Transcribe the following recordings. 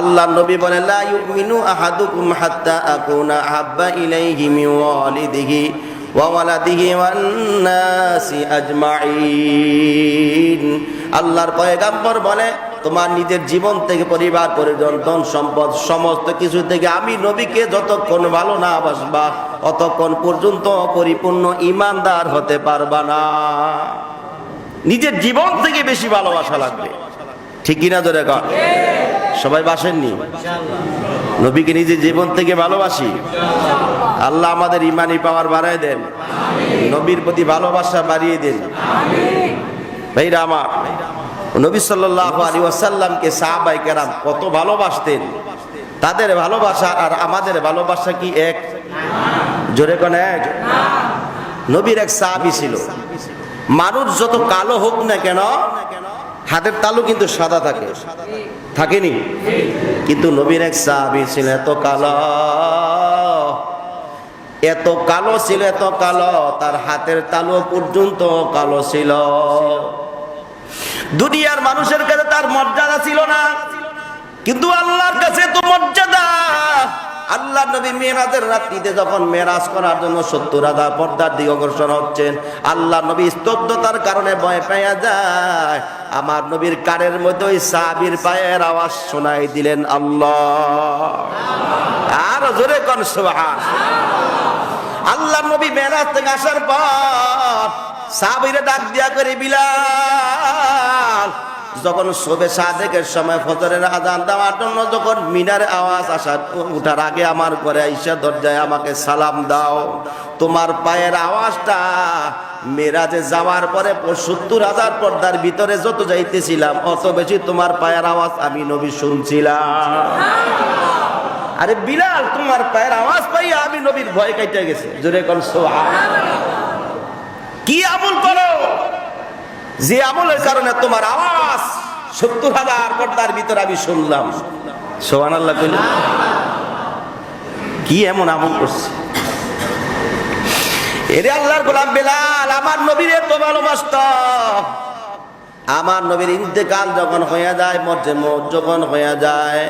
আল্লাহ নবী বলে লা ইউমিনু আহাদুকুম হাত্তা আকুনা আহাব্বা ইলাইহি মিন ওয়ালিদিহি ওয়া ওয়ালাদিহি ওয়ান নাসি আজমাইন আল্লাহর পয়গাম্বর বলে, তোমার নিজের জীবন থেকে পরিবার, পরিজন, ধন সম্পদ, সমস্ত কিছু থেকে আমি নবীকে যতক্ষণ ভালো না বাসবা অতক্ষণ পর্যন্ত পরিপূর্ণ ইমানদার হতে পারবা না। নিজের জীবন থেকে বেশি ভালোবাসা লাগবে। ঠিক কিনা ধরে কর সবাই বাসেননি? নবীকে নিজের জীবন থেকে ভালোবাসি। আল্লাহ আমাদের ইমানি পাওয়ার বাড়ায় দেন। নবীর প্রতি ভালোবাসা বাড়িয়ে দেন। ভাইরা আমার, নবী সাল্লাহ আলী ওয়াসাল্লামকে সাহাবাই কেরাম কত ভালোবাসতেন। তাদের ভালোবাসা আর আমাদের ভালোবাসা কি এক? জোরে কোন এক? নবীর এক সাহাবি ছিল। মানুষ যত কালো হোক না কেন হাতের তালু কিন্তু সাদা থাকে। থাকেনি? কিন্তু নবীর এক সাহাবি ছিল, এত কালো এত কালো ছিল, এত কালো, তার হাতের তালু পর্যন্ত কালো ছিল। দুনিয়ার মানুষের কাছে তার মর্যাদা ছিল না। কিন্তু আল্লাহর কাছে তো মর্যাদা। আল্লাহ নবী মেয়েরাজের রাত্রিতে যখন মেরাজ করার জন্য সত্তর হাজার পর্দার দিকে অগ্রসর হচ্ছেন, আল্লাহ নবী স্তব্ধতার কারণে ভয় পেয়ে যায়। আমার নবীর কানের মধ্যে ওই সাবির পায়ের আওয়াজ শোনাই দিলেন, আল্লাহ। আর জোরে কন, সুবহান। আল্লাহ নবী মেরাজ থেকে আসার পর সাবিরে ডাক দিয়া করে, বিলাল যখন শোবে সাদেকের সময় ফজরের আজান দেওয়ার জন্য যখন মিনার আওয়াজ আসার উঠার আগে আমার ঘরে আইসা দরজায় আমাকে সালাম দাও। তোমার পায়ের আওয়াজটা মেরাজে যাওয়ার পরে সত্তর হাজার পর্দার ভিতরে যত যাইতেছিলাম, অত বেশি তোমার পায়ের আওয়াজ আমি নবী শুনছিলাম। আরে বিলাল, তোমার পায়ের আওয়াজ পাইয়া আমি নবীর ভয় কাইতে গেছে। জোরে কোন সোহা কি আমল করো? যে আমলের কারণে তোমার আওয়াজ সত্তর হাজার পর্দার ভিতরে আমি শুনলাম। সোহান আল্লাহ কইল, কি এমন আমল করছে? এরে আল্লাহর গোলাম বেলাল, আমার নবীর এত ভালোবাসত। আমার নবীর ইন্তেকাল যখন হয়ে যায়, মর্যে মত যখন হয়ে যায়,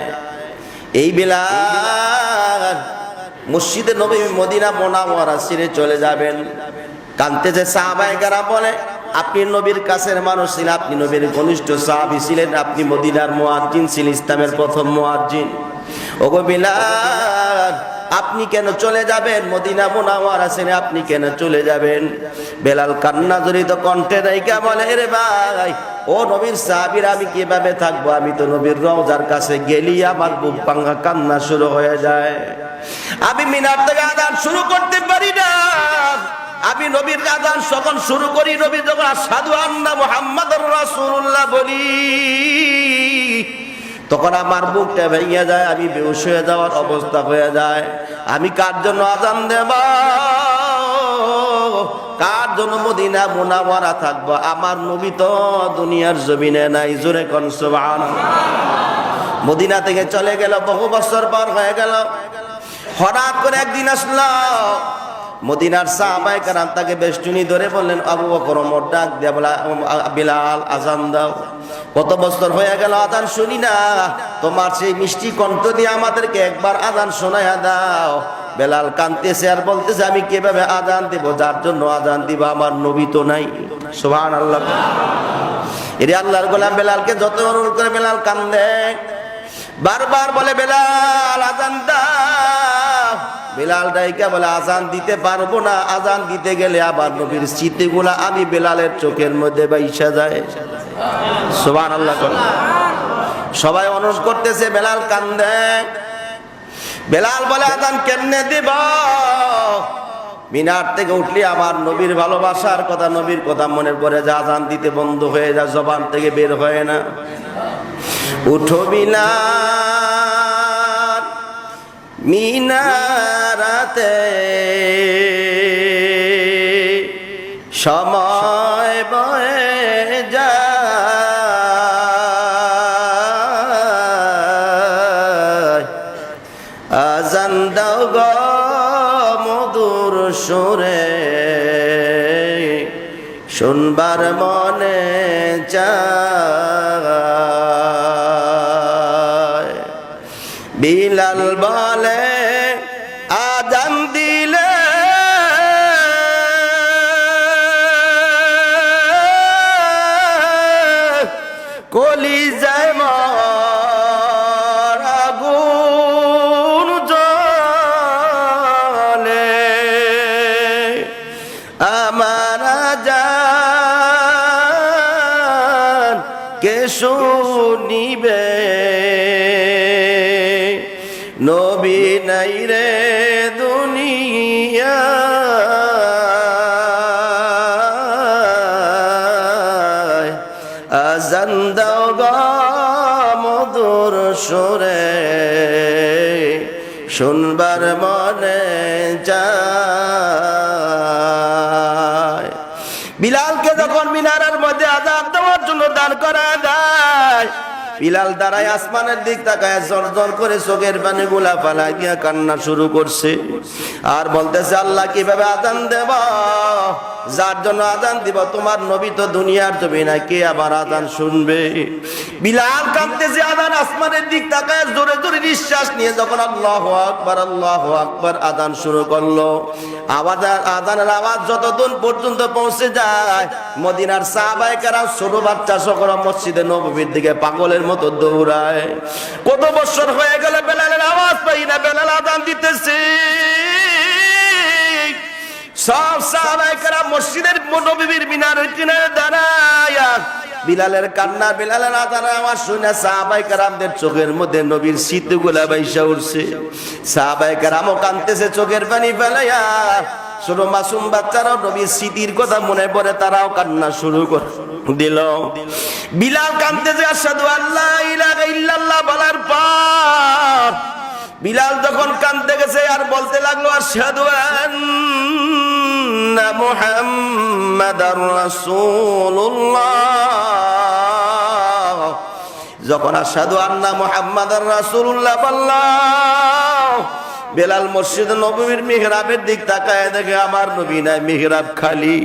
এই বেলাল মসজিদে নবী মদিনা মোনাওয়ারা ছিঁড়ে চলে যাবেন। কানতেছে সাহাবাহিকারা বলে আপনি নবীর কাছের মানুষ ছিলেন, আপনি নবীর ঘনিষ্ঠ সাহাবি ছিলেন, আপনি মদিনার মোয়াজ্জিন ছিলেন, ইসলামের প্রথম মোয়াজ্জিন ওগো বিলাল, আপনি কেন চলে যাবেন? মদিনা মোনাওয়ার আছেন আপনি কেন চলে যাবেন? বেলাল কান্না জড়িত কণ্ঠে রাইকা বলে রে ভাই, ও নবীর সাহাবীর, আমি কীভাবে থাকব? আমি তো নবীর রওজার কাছে গেলি আমার বুক পাঙ্গা কান্না শুরু হয়ে যায়। আমি মিনার থেকে আদান শুরু করতে পারি না। আমি নবীর আদান যখন শুরু করি, নবী যখন সাধু আন্না মোহাম্মদ রাসূলুল্লাহ বলি, তখন আমার বুকটা ভেঙে যায়, আমি বেউস হয়ে যাওয়ার অবস্থা হয়ে যায়। আমি কার জন্য আজান দেব? কার জন্য মদিনা মোনাওয়ারা থাকব? আমার নবী তো দুনিয়ার জমিনে নাই, জোরে কন সুবহানাল্লাহ। মদিনা থেকে চলে গেল, বহু বছর পর হয়ে গেল। হঠাৎ করে একদিন আসলো মদিনার সাহাবাই কারাম তাকে বেষ্টনী ধরে বললেন, আবু বকর, ওমর, ডাক দিয়া বলা, বিলাল, আজান দাও। কত বছর হয়ে গেল আজান শুনি না। তোমার সেই মিষ্টি কণ্ঠ দিয়ে আমাদেরকে একবার আজান শোনায়া দাও। বেলাল কানতেছে আর বলতেছে, আমি কীভাবে আজান দেব? যার জন্য আজান দিব আমার নবী তো নাই। সুবহান আল্লাহ এরে আল্লাহর গোলাম বেলালকে যত অনুরোধ করে বেলাল কান্দে। বারবার বলে, বেলাল, আজান বেলাল ডাইকা বলে, আজান দিতে পারব না। আজান দিতে গেলে আবার নবীর স্মৃতিগুলা আমি বেলালের চোখের মধ্যে বাইসা যায়। আল্লাহ সবাই অনুরোধ করতেছে, বেলাল, কান্দে। বেলাল বলে, আজান কেমনে দিব? মিনার থেকে উঠলে আমার নবীর ভালোবাসার কথা, নবীর কথা মনে পড়ে যা আজান দিতে বন্ধ হয়ে যায়, জবান থেকে বের হয় না। উঠো বিলাল মিনারাতে। সময় বয়ে সুরে। শুনবার মনে চায়। কলি যায় মর আগুন জলে আমার জান কে শুনিবে? নবী নাই রে দুনিয়া। শুনবার মনে যায়। বিলালকে যখন মিনারের মধ্যে আজাদ দেওয়ার জন্য দান করা যায়, বিলাল দাঁড়ায় আসমানের দিক তাকায় জর জর করে চোখের পানি গুলা ফালা গিয়া কান্না শুরু করছে। আর বলতেছে, আল্লাহ কীভাবে আজান দেব? যার জন্য আজান দিব, তোমার নবী তো দুনিয়ার জমি না কে আবার আজান শুনবে? বিলাল কাঁদতেছে, আজান আসমানের দিক তাকায়, জোরে জোরে নিঃশ্বাস নিয়ে যখন আল্লাহ আকবার আল্লাহ আকবার আজান শুরু করল। আওয়াজ আজানের আওয়াজ যতদূর পর্যন্ত পৌঁছে যায়, মদিনার সাহাবায়ে কেরাম ছোট বাচ্চা সকল মসজিদে নববীর দিকে পাগলের মতো দৌড়ায়। কত বছর হয়ে গেলে, বেলালের আওয়াজ পাই না, বেলাল আজান দিতেছে। সব সাহাবায়ে কেরাম মসজিদের নববীর মিনারের কিনারে দাঁড়ায় বিলালের কান্না, বিলালের আজান আমার শুনে সাহাবাই কারামদের চোখের মধ্যে নবীর শীতগুলা বাইসা উঠছে। সাহাবাই কারামও কানতেছে চোখের পানি ফেলাইয়া। ছোট মাসুম বাচ্চারাও নবীর স্মৃতির কথা মনে পড়ে, তারাও কান্না শুরু করে, দিল। বিলাল কানতেছে আসাদু আল্লাহ ইলাহা ইল্লাল্লাহ বলার পর বিলাল যখন কানতে গেছে আর বলতে লাগল আর আন্না মুহাম্মাদার রাসূলুল্লাহ। যখন আন্না মুহাম্মাদার রাসূলুল্লাহ বললাম, বেলাল মসজিদ নবীর মিহরাবের দিক তাকায় দেখে, আমার নবী নাই মিহরাব খালি।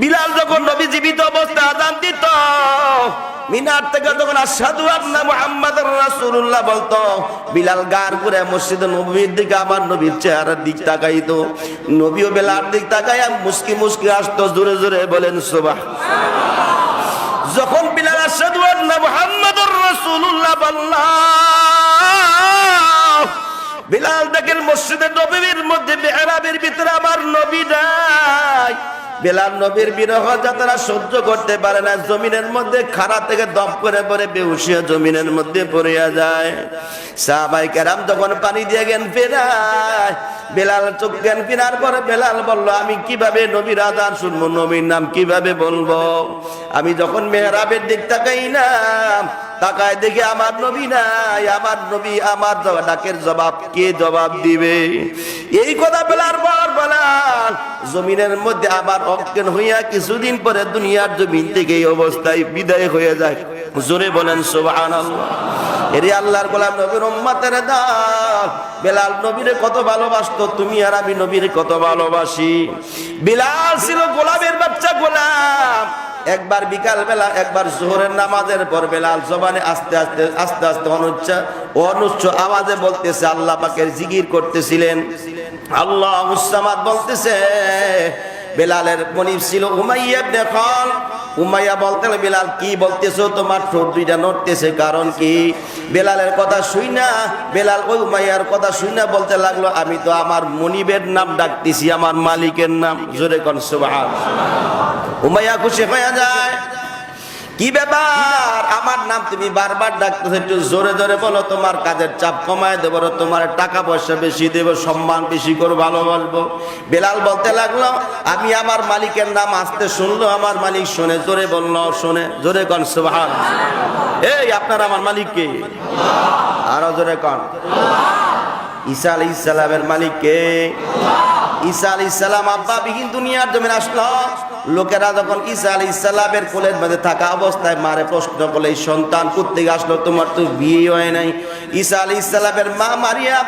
বিলাল যখন নবী জীবিত অবস্থায় আজান দিত মিনার থেকে যখন আসাদু আন্না মুহাম্মাদুর রাসূলুল্লাহ বলতো, বিলাল গার করে মসজিদ নবীর দিকে আমার নবীর চেহারার দিক তাকাইতো। নবীও বেলার দিক তাকায় মুস্কি মুস্কি আসতো জোরে জোরে বলেন সুবাহ যখন বিলাল আসাদু আন্না মুহাম্মাদুর রাসূলুল্লাহ বললাম, বিলাল দেখেন মসজিদে নবীর মধ্যে মেহরাবের ভিতরে আমার নবী নাই। বেলাল নবীর বিরহ যাতারা সহ্য করতে পারে না, জমিনের মধ্যে খাড়া থেকে দম করে পরে বেউসিয়া জমিনের মধ্যে পড়িয়া যায়। সাহাবাই কেরাম যখন পানি দিয়ে জ্ঞান ফেরায়, বেলাল চোখ জ্ঞান ফেরার পরে বেলাল বলল, আমি কীভাবে নবীর আদান শুনব, নবীর নাম কীভাবে বলব? আমি যখন মেহরাবের দিক তাকাই না তাকায় দেখে আমার নবী নাই, আমার নবী আমার ডাকের জবাব কে জবাব দিবে? এই কথা বলার পর বলার, জমিনের মধ্যে আবার অজ্ঞান হইয়া কিছুদিন পরে দুনিয়ার জমিন থেকে এই অবস্থায় বিদায় হয়ে যায়। জোরে বলেন সোবাহান এরে আল্লাহর গোলাম নবীর উম্মাতের দাল বেলাল নবীরে কত ভালোবাসতো, তুমি আর আমি নবীরে কত ভালোবাসি। বিলাল ছিল গোলামের বাচ্চা গোলাম। একবার বিকাল বেলা একবার জোহরের নামাজের পর বেলাল জবানে আস্তে আস্তে আস্তে আস্তে অনুচ্চা অনুচ্ছ আওয়াজে বলতেছে, আল্লাহ পাকের জিগির করতেছিলেন। আল্লাহ মুসামাদ বলতেছে বেলালের মনিব ছিল উমাইয়া ইবনে খাল। উমাইয়া বলতে বেলাল, কি বলতেছো? তোমার ঠোঁট দুইটা নড়তেছে, কারণ কি? বেলালের কথা শুই না, বেলাল ওই উমাইয়ার কথা শুই না বলতে লাগল, আমি তো আমার মনিবের নাম ডাকতেছি, আমার মালিকের নাম। জোরে কন, সুবহান। উমাইয়া খুশি হয়ে যায়। কি ব্যাপার? আমার নাম তুমি বারবার ডাকতেছো, একটু জোরে জোরে বলো, তোমার কাজের চাপ কমায় দেবো তোমার টাকা পয়সা বেশি দেব, সম্মান বেশি করে ভালো বলব। বেলাল বলতে লাগল, আমি আমার মালিকের নাম আসতে শুনলো, আমার মালিক শুনে, জোরে বলল, শুনে, জোরে কন, সুবহান। এই, আপনার আমার মালিক কে? আরও জোরে কন। ঈসা আলাইহিস সালামের মালিক কে? ঈসা সালাম আব্বা বিহীন দুনিয়ার জমিন আসলো। লোকেরা যখন ঈসা আলাইহিস সালামের কোলের মধ্যে থাকা অবস্থায় মারে প্রশ্ন বলে এই সন্তান কোত্থেকে আসলো? তোমার তো বিয়ে হয় নাই। ঈসা আলাইহিস সালামের মা মারিয়া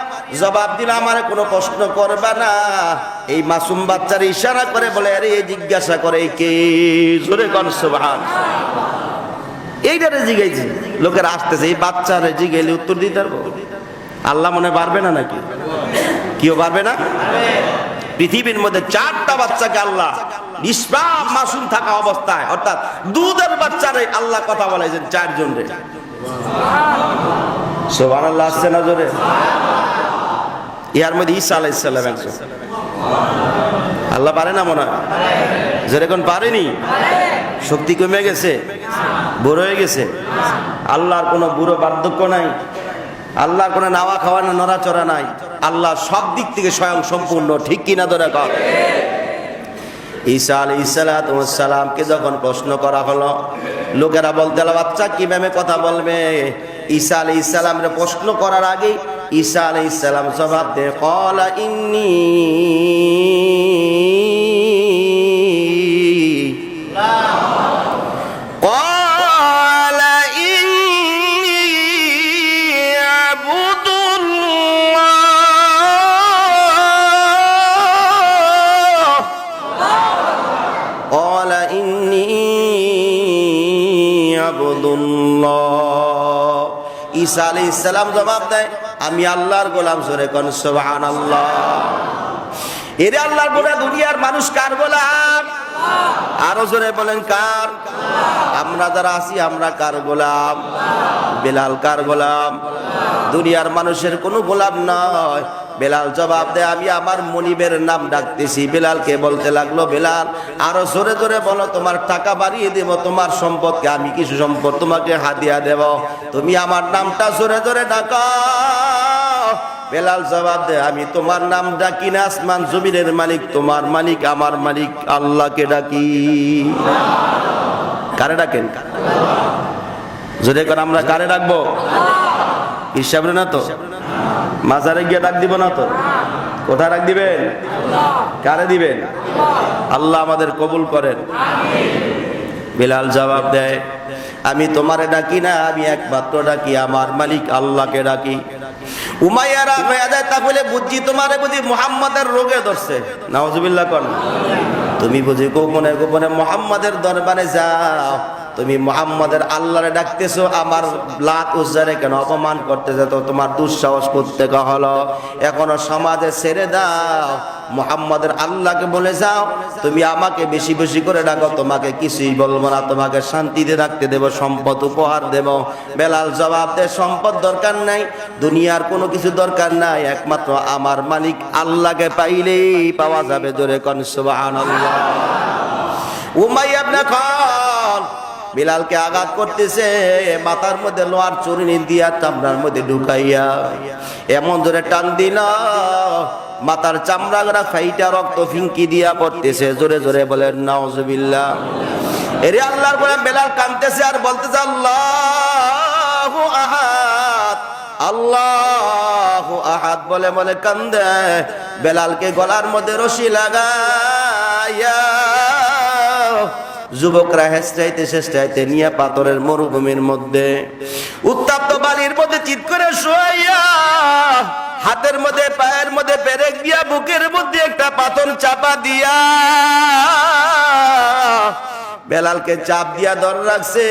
জবাব দিল, আমার কোনো প্রশ্ন করবা না। এই মাসুম বাচ্চার ইশারা করে বলে, আরে জিজ্ঞাসা করে কে? জোরে কন, সুবহান। এইটারে জিগাইছি। লোকের আসতেছে, এই বাচ্চারে জিগাইলে উত্তর দিতে পারব? আল্লাহ মনে পারবে না নাকি? কেউ পারবে না? পৃথিবীর মধ্যে চারটা বাচ্চাকে আল্লাহ নিষ্পাপ মাসুম থাকা অবস্থায়, অর্থাৎ দুধের বাচ্চারে আল্লাহ কথা বলেছেন চারজন রে। সোভান আল্লাহ আসছে না জোরে? ইহার মধ্যে ঈসা আলাইসাল্লাম একজন। আল্লাহ পারে না মনে হয়? যেরকম পারেনি, শক্তি কমে গেছে, বুড়ো হয়ে গেছে। আল্লাহর কোনো বুড়ো বার্ধক্য নাই, আল্লাহর কোনো নাওয়া খাওয়া না নড়াচড়া নাই। আল্লাহ সব দিক থেকে স্বয়ং সম্পূর্ণ। ঠিক কিনা ধরে কর? ঈসা আলী সালামকে যখন প্রশ্ন করা হলো লোকেরা বলতে লাগল, বাচ্চা কীভাবে কথা বলবে? ঈসা আলী ইসালামের প্রশ্ন করার আগে ঈসা আলী ইসালাম জবাব কলা ইন্নি ঈসা আলী ইসলাম জবাব দেয়, আমি আল্লাহর গোলাম সরে সোহান আল্লাহ এরে আল্লাহর গোলা দুনিয়ার মানুষ কার গোলাম? আরও জোরে বলেন, কার? আমরা যারা আছি, আমরা কার গোলাম? বেলাল কার গোলাম? দুনিয়ার মানুষের কোনো গোলাম নয়। বেলাল জবাব দেয়, আমি আমার মনিবের নাম ডাকতেছি। বেলালকে বলতে লাগল, বেলাল, আরও জোরে জোরে বলো, তোমার টাকা বাড়িয়ে দেব, তোমার সম্পদকে আমি কিছু সম্পদ তোমাকে হাদিয়া দেব। তুমি আমার নামটা জোরে জোরে ডাকা। বেলাল জবাব দে আমি তোমার নাম ডাকি না, আসমান জমিনের মালিক, তোমার মালিক, আমার মালিক আল্লাহকে ডাকি। কারে ডাকেন? যদি এখন আমরা কারে ডাকবো হিসাব না তো? মাজারে গিয়ে ডাক দিব না তো? কোথায় ডাক দিবেন? কারে দিবেন? আল্লাহ আমাদের কবুল করেন। বিলাল জবাব দেয়, আমি তোমারে ডাকি না, আমি একমাত্র ডাকি, আমার মালিক আল্লাহকে ডাকি। উমাইয়ারা হয়ে যায় তাহলে বুঝছি তোমারে বুঝি মুহাম্মাদের রোগে ধরছে। নাওজুবিল্লাহ কন, তুমি বুঝি গোপনে গোপনে মুহাম্মাদের দরবারে যাও। তুমি মুহাম্মাদের আল্লাহরে ডাকতেছো, আমার লাত উজ্জারে কেন অপমান করতেছে? তো তোমার দুঃসাহস করতে হলো। এখনও সমাজে ছেড়ে দাও। মুহাম্মাদের আল্লাহকে বলে যাও, তুমি আমাকে বেশি বেশি করে ডাকো, তোমাকে কিছুই বলব না, তোমাকে শান্তিতে রাখতে দেব, সম্পদ উপহার দেব। বেলাল জবাব দে সম্পদ দরকার নাই, দুনিয়ার কোনো কিছু দরকার নাই, একমাত্র আমার মালিক আল্লাহকে পাইলেই পাওয়া যাবে জোরে কন, সুবহানাল্লাহ। উমাইয়া খান বিলালকে আঘাত করতেছে, মাথার মধ্যে লোহার চুরনি দিয়া চামড়ার মধ্যে ঢুকাইয়া, এমন ধরে টান দিল, মাথার চামড়া গড়া ফাইটা রক্ত ফিঙ্কি দিয়া পড়তেছে, জোরে জোরে বলে, নাউজুবিল্লাহ। এরে আল্লাহর বলে, বেলাল কানতেছে আর বলতেছে, আল্লাহু আহাদ আল্লাহু আহাদ বলে বলে কান্দে, বেলালকে গলার মধ্যে রশি লাগাইয়া যুবকরা হেসটাইতে শেষটাইতে নিয়ে পাথরের মরুভূমির মধ্যে উত্তাপ্ত বালির মধ্যে চিৎ করে শোয়াইয়া, হাতের মধ্যে, পায়ের মধ্যে পেরেক দিয়া বুকের মধ্যে একটা পাথর চাপা দিয়া বেলালকে চাপ দিয়া ধর রাখছে।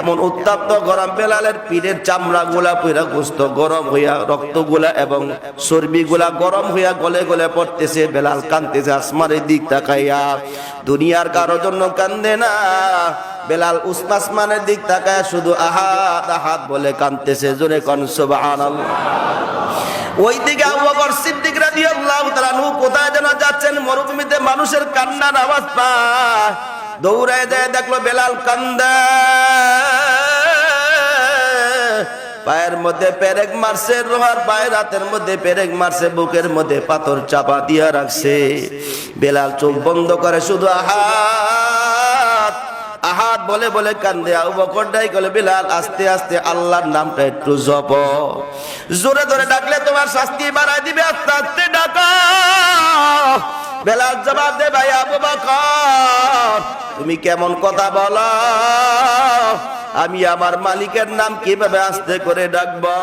এমন উত্তাপ্ত গরম বেলালের পিঠের চামড়া গুলা পুরা গোস্ত গরম হইয়া রক্তগুলা এবং চর্বি গুলা গরম হইয়া গলে গলে পড়তেছে। বেলাল কানতেছে আসমানের দিক তাকাইয়া। দুনিয়ার কারও জন্য কান্দে না। বেলাল উসমাসমানের দিক তাকায় শুধু আহাত আহাত বলে কানতেছে জোরে কন, সুবহানাল্লাহ। ওই দিকে আবু বকর সিদ্দিক রাদিয়াল্লাহু তাআলা কোথায় যেন যাচ্ছেন, মরুভূমিতে মানুষের কান্নার আওয়াজ পায়। দৌড়ায় দেয়, দেখল বেলাল কান্দা। পায়ের মধ্যে পেরেক মারছে, লোহার পায়ের হাতের মধ্যে পেরেক মারছে, বুকের মধ্যে পাথর চাপা দিয়া রাখছে। বেলাল চোখ বন্ধ করে শুধু আহাত আহাত বলে বলে কান্দে। ডাই গলে বিলাল, আস্তে আস্তে আল্লাহর নামটা একটু জপ। জোরে ধরে ডাকলে তোমার শাস্তি বাড়াই দিবে, আস্তে আস্তে ডাকা। বেলাল জবাব দে ভাই আবু বকর। তুমি কেমন কথা বলো? আমি আমার মালিকের নাম কীভাবে আস্তে করে ডাকবো?